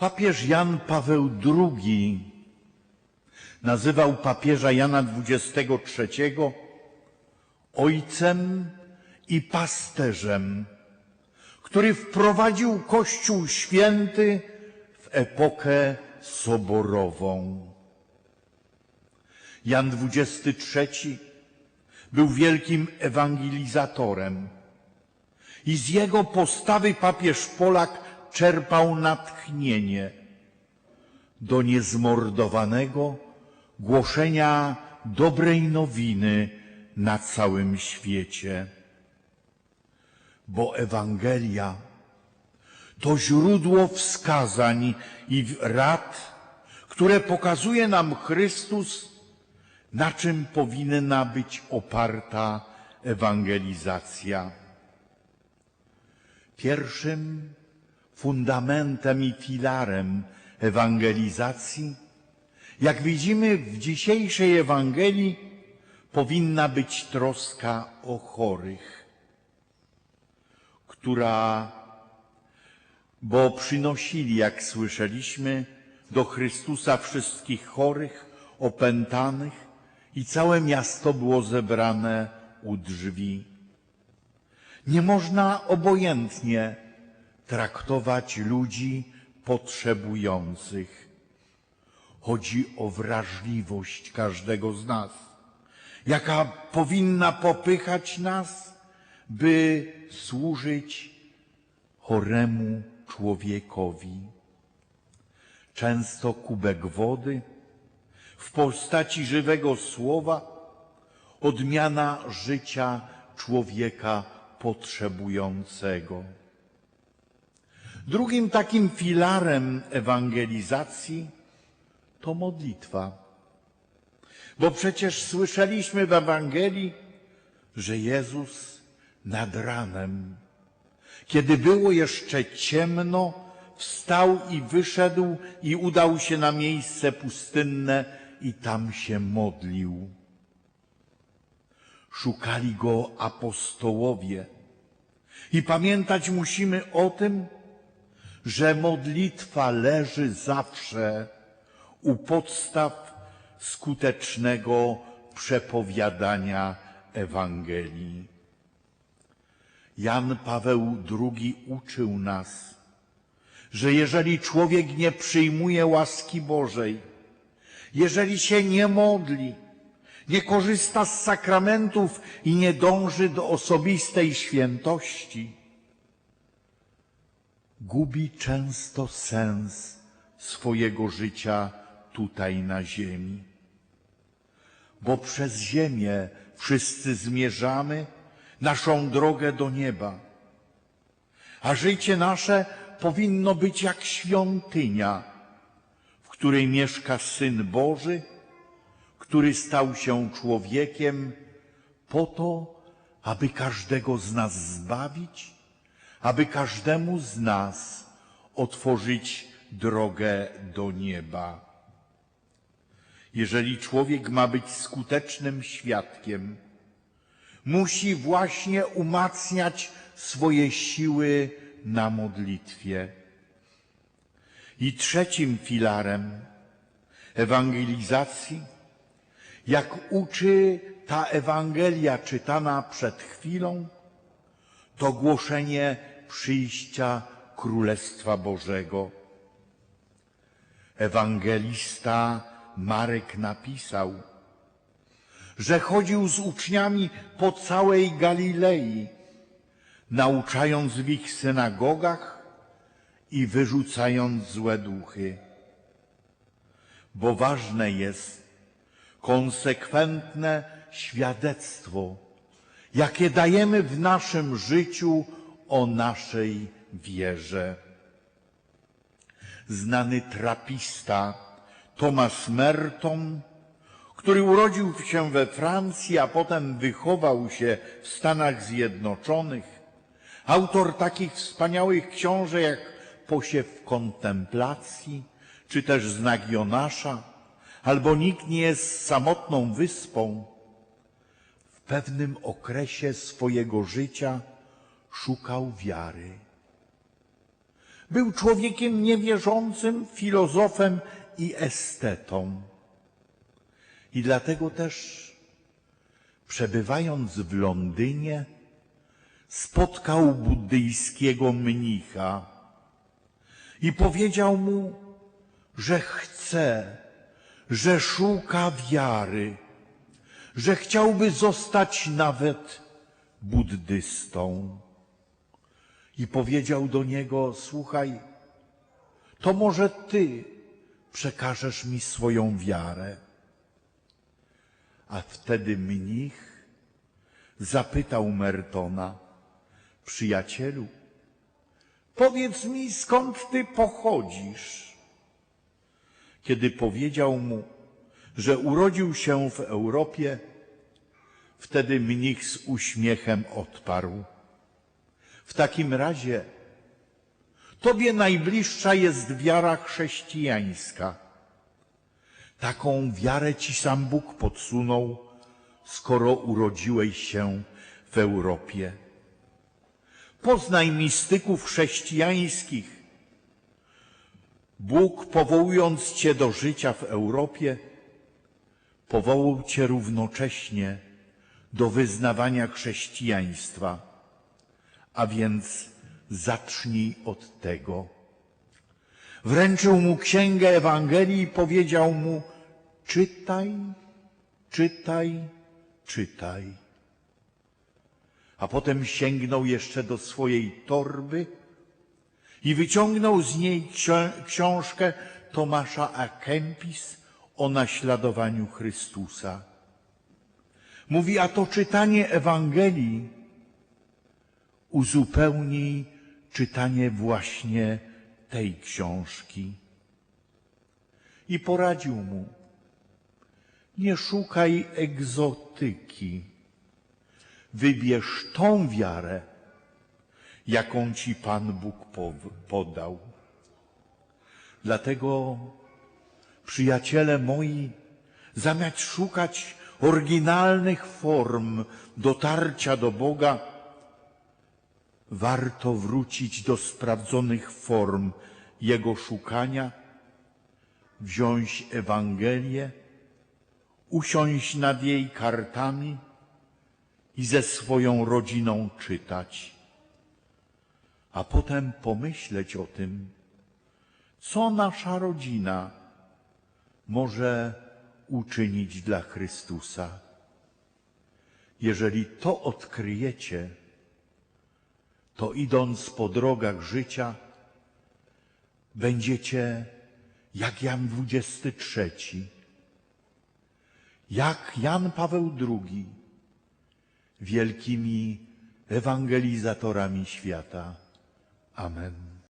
Papież Jan Paweł II nazywał papieża Jana XXIII ojcem i pasterzem, który wprowadził Kościół Święty w epokę soborową. Jan XXIII był wielkim ewangelizatorem i z jego postawy papież Polak czerpał natchnienie do niezmordowanego głoszenia dobrej nowiny na całym świecie. Bo Ewangelia to źródło wskazań i rad, które pokazuje nam Chrystus, na czym powinna być oparta ewangelizacja. Pierwszym fundamentem i filarem ewangelizacji, jak widzimy w dzisiejszej Ewangelii, powinna być troska o chorych, która, bo przynosili, jak słyszeliśmy, do Chrystusa wszystkich chorych, opętanych i całe miasto było zebrane u drzwi. Nie można obojętnie traktować ludzi potrzebujących. Chodzi o wrażliwość każdego z nas, jaka powinna popychać nas, by służyć choremu człowiekowi. Często kubek wody w postaci żywego słowa, odmiana życia człowieka potrzebującego. Drugim takim filarem ewangelizacji to modlitwa. Bo przecież słyszeliśmy w Ewangelii, że Jezus nad ranem, kiedy było jeszcze ciemno, wstał i wyszedł i udał się na miejsce pustynne i tam się modlił. Szukali go apostołowie. I pamiętać musimy o tym, że modlitwa leży zawsze u podstaw skutecznego przepowiadania Ewangelii. Jan Paweł II uczył nas, że jeżeli człowiek nie przyjmuje łaski Bożej, jeżeli się nie modli, nie korzysta z sakramentów i nie dąży do osobistej świętości, gubi często sens swojego życia tutaj na ziemi. Bo przez ziemię wszyscy zmierzamy naszą drogę do nieba. A życie nasze powinno być jak świątynia, w której mieszka Syn Boży, który stał się człowiekiem po to, aby każdego z nas zbawić, aby każdemu z nas otworzyć drogę do nieba. Jeżeli człowiek ma być skutecznym świadkiem, musi właśnie umacniać swoje siły na modlitwie. I trzecim filarem ewangelizacji, jak uczy ta Ewangelia czytana przed chwilą, to głoszenie przyjścia Królestwa Bożego. Ewangelista Marek napisał, że chodził z uczniami po całej Galilei, nauczając w ich synagogach i wyrzucając złe duchy. Bo ważne jest konsekwentne świadectwo, jakie dajemy w naszym życiu naszej wierze. Znany trapista Thomas Merton, który urodził się we Francji, a potem wychował się w Stanach Zjednoczonych, autor takich wspaniałych książek jak Posiew kontemplacji, czy też Znak Jonasza, albo Nikt nie jest samotną wyspą, w pewnym okresie swojego życia szukał wiary. Był człowiekiem niewierzącym, filozofem i estetą. I dlatego też, przebywając w Londynie, spotkał buddyjskiego mnicha i powiedział mu, że chce, że szuka wiary, że chciałby zostać nawet buddystą. I powiedział do niego: Słuchaj, to może ty przekażesz mi swoją wiarę. A wtedy mnich zapytał Mertona: Przyjacielu, powiedz mi, skąd ty pochodzisz? Kiedy powiedział mu, że urodził się w Europie, wtedy mnich z uśmiechem odparł. W takim razie Tobie najbliższa jest wiara chrześcijańska. Taką wiarę Ci sam Bóg podsunął, skoro urodziłeś się w Europie. Poznaj mistyków chrześcijańskich. Bóg, powołując Cię do życia w Europie, powołał Cię równocześnie do wyznawania chrześcijaństwa. A więc zacznij od tego. Wręczył mu księgę Ewangelii i powiedział mu: czytaj, czytaj, czytaj. A potem sięgnął jeszcze do swojej torby i wyciągnął z niej ksi- książkę Tomasza A. Kempis o naśladowaniu Chrystusa. Mówi, a to czytanie Ewangelii uzupełni czytanie właśnie tej książki. I poradził mu, nie szukaj egzotyki, wybierz tą wiarę, jaką ci Pan Bóg podał. Dlatego, przyjaciele moi, zamiast szukać oryginalnych form dotarcia do Boga, warto wrócić do sprawdzonych form Jego szukania, wziąć Ewangelię, usiąść nad jej kartami i ze swoją rodziną czytać, a potem pomyśleć o tym, co nasza rodzina może uczynić dla Chrystusa. Jeżeli to odkryjecie, to idąc po drogach życia, będziecie jak Jan XXIII, jak Jan Paweł II, wielkimi ewangelizatorami świata. Amen.